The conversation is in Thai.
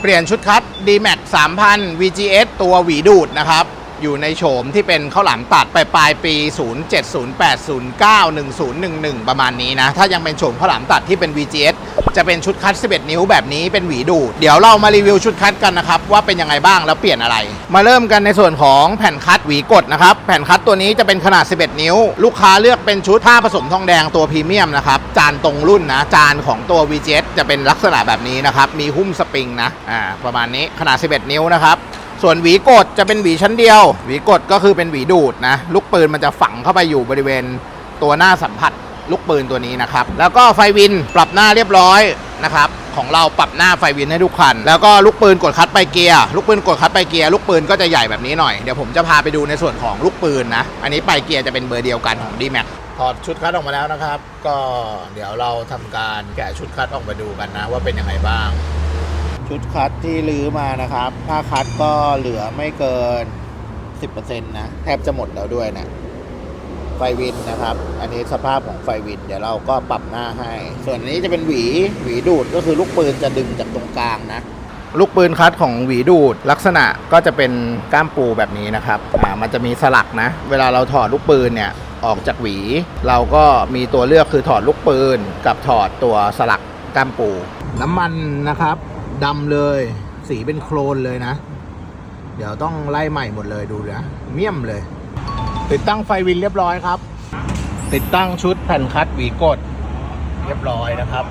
เปลี่ยนชุดคัด D-Max 3000 VGS ตัวหวีดูดนะครับ อยู่ในโฉมที่เป็นข้าวหลามตัดไปปลายปี 0708091011 ประมาณนี้นะ ถ้ายังเป็นโฉมข้าวหลามตัดที่เป็น VGS จะเป็นชุดคัด 11 นิ้วแบบนี้เป็นหวีดูด เดี๋ยวเรามารีวิวชุดคัดกันนะครับ ว่าเป็นยังไงบ้างแล้วเปลี่ยนอะไร มาเริ่มกันในส่วนของแผ่นคัดหวีกดนะครับ แผ่นคัดตัวนี้จะเป็นขนาด 11 นิ้ว ลูกค้าเลือกเป็นชุดผ้าผสมทองแดงตัวพรีเมียมนะครับ จานตรงรุ่นนะ จานของตัว VGS จะเป็นลักษณะแบบนี้นะครับ มีหุ้มสปริงนะ อ่า ประมาณนี้ขนาด 11 นิ้วนะครับส่วนหวีกดจะเป็นหวีชั้นเดียว หวีกดก็คือเป็นหวีดูดนะ ลูกปืนมันจะฝังเข้าไปอยู่บริเวณตัวหน้าสัมผัส ลูกปืนตัวนี้นะครับ แล้วก็ไฟวินปรับหน้าเรียบร้อยนะครับของเราปรับหน้าไฟวินให้ทุกคัน แล้วก็ลูกปืนกดคัดไปเกียร์ลูกปืนกดคัดไปเกียร์ลูกปืนก็จะใหญ่แบบนี้หน่อย เดี๋ยวผมจะพาไปดูในส่วนของลูกปืนนะ อันนี้ไปเกียร์จะเป็นเบอร์เดียวกันของ d m a x ถอดชุดคัดออกมาแล้วนะครับ ก็เดี๋ยวเราทำการแกะชุดคัดออกมาดูกันนะ ว่าเป็นยังไงบ้าง ชุดคัดที่ลื้อมานะครับผ้าคัดก็เหลือไม่เกิน 10%นะแทบจะหมดแล้วด้วยนะ ไฟวินนะครับ อันนี้สภาพของไฟวิน เดี๋ยวเราก็ปรับหน้าให้ ส่วนอันนี้จะเป็นหวีหวีดูดก็คือลูกปืนจะดึงจากตรงกลางนะ ลูกปืนคัดของหวีดูดลักษณะก็จะเป็นก้ามปูแบบนี้นะครับอ่ามันจะมีสลักนะ เวลาเราถอดลูกปืนเนี่ยออกจากหวี เราก็มีตัวเลือกคือถอดลูกปืน กับถอดตัวสลักก้ามปู น้ำมันนะครับดำเลยสีเป็นโครนเลยนะ เดี๋ยวต้องไล่ใหม่หมดเลยดูนะเมี่ยมเลย ติดตั้งไฟวินเรียบร้อยครับ ติดตั้งชุดแผ่นคัดหวีกด เรียบร้อยนะครับ